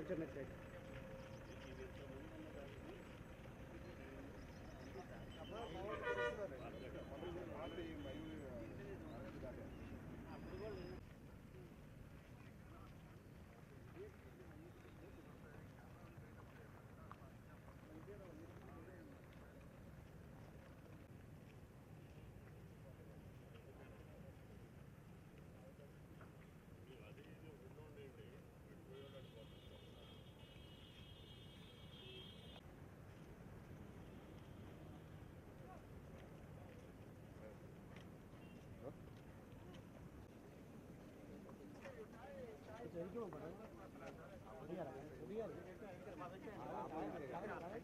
opportunity.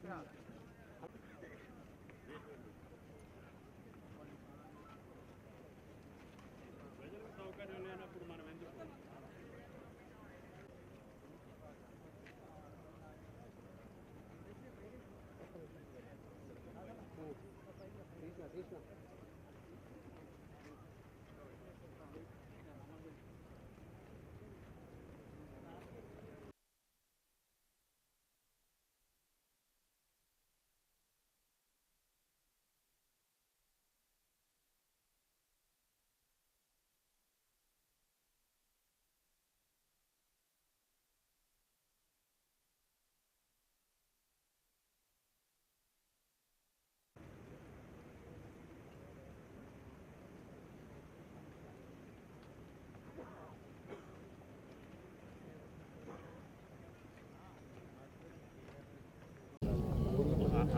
Gracias.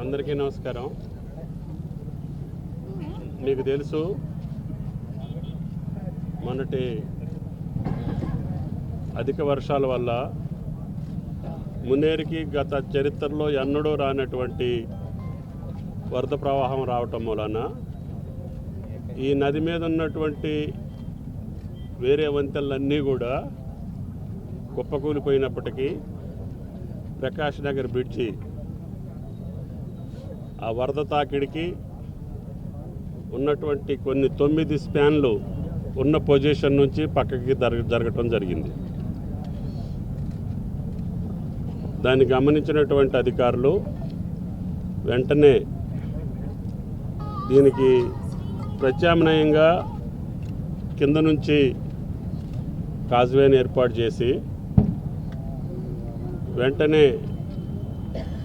అందరికీ నమస్కారం. మీకు తెలుసు మొన్నటి అధిక వర్షాల వల్ల మున్నేరికి గత చరిత్రలో ఎన్నడూ రానటువంటి వరద ప్రవాహం రావటం వలన ఈ నది మీద ఉన్నటువంటి వేరే వంతెలన్నీ కూడా కుప్పకూలిపోయినప్పటికీ ప్రకాష్ నగర్ బ్రిడ్జి ఆ వరద తాకిడికి ఉన్నటువంటి కొన్ని తొమ్మిది స్పాన్లు ఉన్న పొజిషన్ నుంచి పక్కకి జరగటం జరిగింది. దాన్ని గమనించినటువంటి అధికారులు వెంటనే దీనికి ప్రత్యామ్నాయంగా కింద నుంచి కాజ్వేని ఏర్పాటు చేసి వెంటనే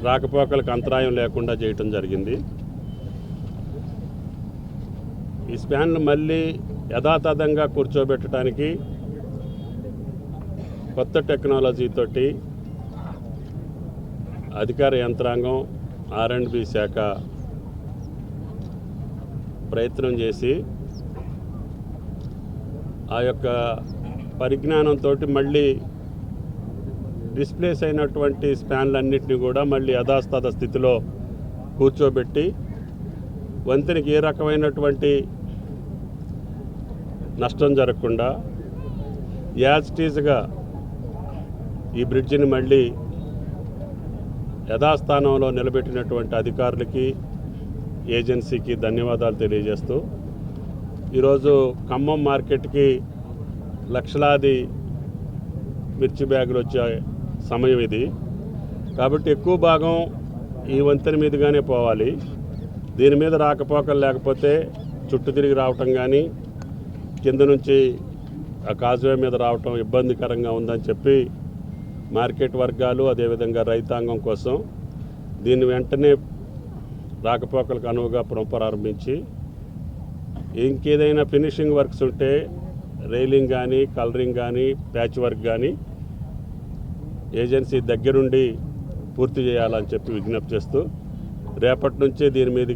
రాకపోకలకు అంతరాయం లేకుండా చేయటం జరిగింది. ఈ స్పాన్లు మళ్ళీ యథాతథంగా కూర్చోబెట్టడానికి కొత్త టెక్నాలజీతోటి అధికార యంత్రాంగం ఆర్ అండ్ బి శాఖ ప్రయత్నం చేసి ఆ యొక్క పరిజ్ఞానంతో మళ్ళీ డిస్ప్లేస్ అయినటువంటి స్పాన్లన్నింటినీ కూడా మళ్ళీ యథాస్థాత స్థితిలో కూర్చోబెట్టి వంతెనకి ఏ రకమైనటువంటి నష్టం జరగకుండా యాజ్ టీజ్గా ఈ బ్రిడ్జిని మళ్ళీ యథాస్థానంలో నిలబెట్టినటువంటి అధికారులకి ఏజెన్సీకి ధన్యవాదాలు తెలియజేస్తూ ఈరోజు ఖమ్మం మార్కెట్కి లక్షలాది మిర్చి బ్యాగులు వచ్చాయి. సమయం ఇది కాబట్టి ఎక్కువ భాగం ఈ వంతెన మీదుగానే పోవాలి. దీని మీద రాకపోకలు లేకపోతే చుట్టూ తిరిగి రావటం కానీ కింద నుంచి ఆ కాజువే మీద రావటం ఇబ్బందికరంగా ఉందని చెప్పి మార్కెట్ వర్గాలు అదేవిధంగా రైతాంగం కోసం దీన్ని వెంటనే రాకపోకలకు అనువుగా పునఃప్రారంభించి ఇంకేదైనా ఫినిషింగ్ వర్క్స్ ఉంటే రైలింగ్ కానీ కలరింగ్ కానీ ప్యాచ్ వర్క్ కానీ ఏజెన్సీ దగ్గరుండి పూర్తి చేయాలని చెప్పి విజ్ఞప్తి చేస్తూ రేపటి నుంచే దీని మీద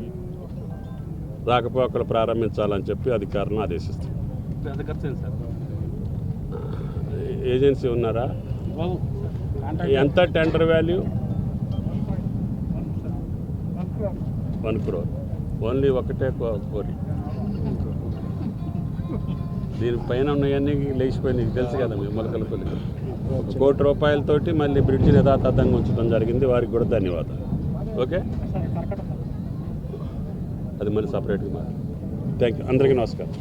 రాకపోకలు ప్రారంభించాలని చెప్పి అధికారులను ఆదేశిస్తాం ఎంత ఖర్చు అయింది సార్? ఏజెన్సీ ఉన్నారా? ఎంత tender value? One crore. Only ఒకటే కోరి. దీనిపైన ఉన్నాయన్నీ లేచిపోయి నీకు తెలుసు కదా మీ మొలకల కొలిక కోటి రూపాయలతోటి మళ్ళీ బ్రిడ్జిని యథాతథంగా ఉంచడం జరిగింది. వారికి కూడా ధన్యవాదాలు. ఓకే? అది మళ్ళీ సపరేట్గా థ్యాంక్ యూ అందరికీ నమస్కారం.